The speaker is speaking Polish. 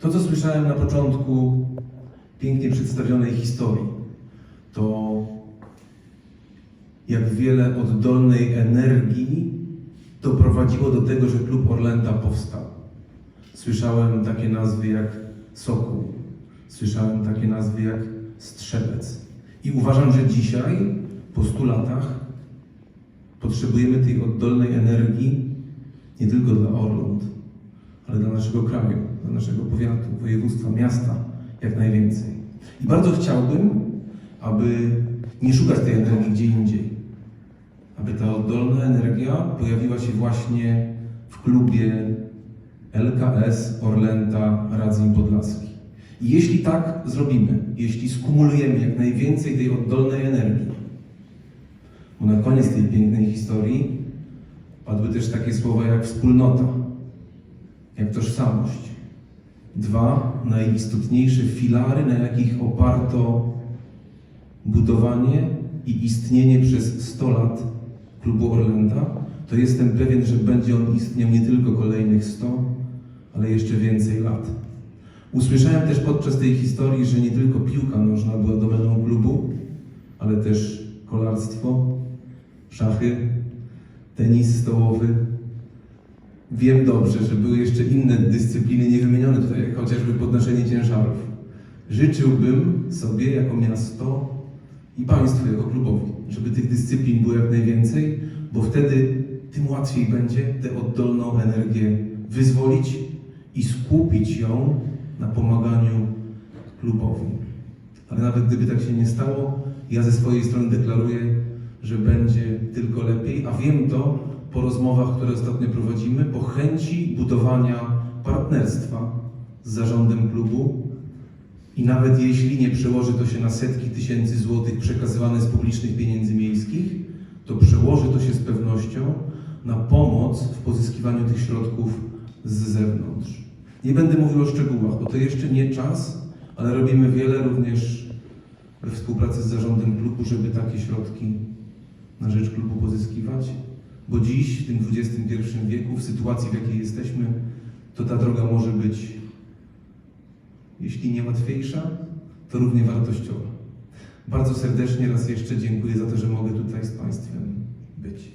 To, co słyszałem na początku pięknie przedstawionej historii, to jak wiele oddolnej energii doprowadziło do tego, że klub Orlęta powstał. Słyszałem takie nazwy jak Sokół, słyszałem takie nazwy jak Strzelec. I uważam, że dzisiaj, po 100 latach, potrzebujemy tej oddolnej energii nie tylko dla Orląt, ale dla naszego kraju, dla naszego powiatu, województwa, miasta jak najwięcej. I bardzo chciałbym, aby nie szukać tej energii gdzie indziej, aby ta oddolna energia pojawiła się właśnie w klubie LKS Orlęta Radzin Podlaski. I jeśli tak zrobimy, jeśli skumulujemy jak najwięcej tej oddolnej energii, bo na koniec tej pięknej historii padły też takie słowa jak wspólnota, jak tożsamość. Dwa najistotniejsze filary, na jakich oparto budowanie i istnienie przez 100 lat klubu Orlęta, to jestem pewien, że będzie on istniał nie tylko kolejnych 100, ale jeszcze więcej lat. Usłyszałem też podczas tej historii, że nie tylko piłka nożna była domeną klubu, ale też kolarstwo, szachy, tenis stołowy. Wiem dobrze, że były jeszcze inne dyscypliny niewymienione tutaj, jak chociażby podnoszenie ciężarów. Życzyłbym sobie jako miasto i Państwu jako klubowi, żeby tych dyscyplin było jak najwięcej, bo wtedy tym łatwiej będzie tę oddolną energię wyzwolić i skupić ją na pomaganiu klubowi. Ale nawet gdyby tak się nie stało, ja ze swojej strony deklaruję, że będzie tylko lepiej, a wiem to po rozmowach, które ostatnio prowadzimy, po chęci budowania partnerstwa z zarządem klubu i nawet jeśli nie przełoży to się na setki tysięcy złotych przekazywane z publicznych pieniędzy miejskich, to przełoży to się z pewnością na pomoc w pozyskiwaniu tych środków z zewnątrz. Nie będę mówił o szczegółach, bo to jeszcze nie czas, ale robimy wiele również we współpracy z zarządem klubu, żeby takie środki na rzecz klubu pozyskiwać, bo dziś, w tym XXI wieku, w sytuacji, w jakiej jesteśmy, to ta droga może być, jeśli nie łatwiejsza, to równie wartościowa. Bardzo serdecznie raz jeszcze dziękuję za to, że mogę tutaj z Państwem być.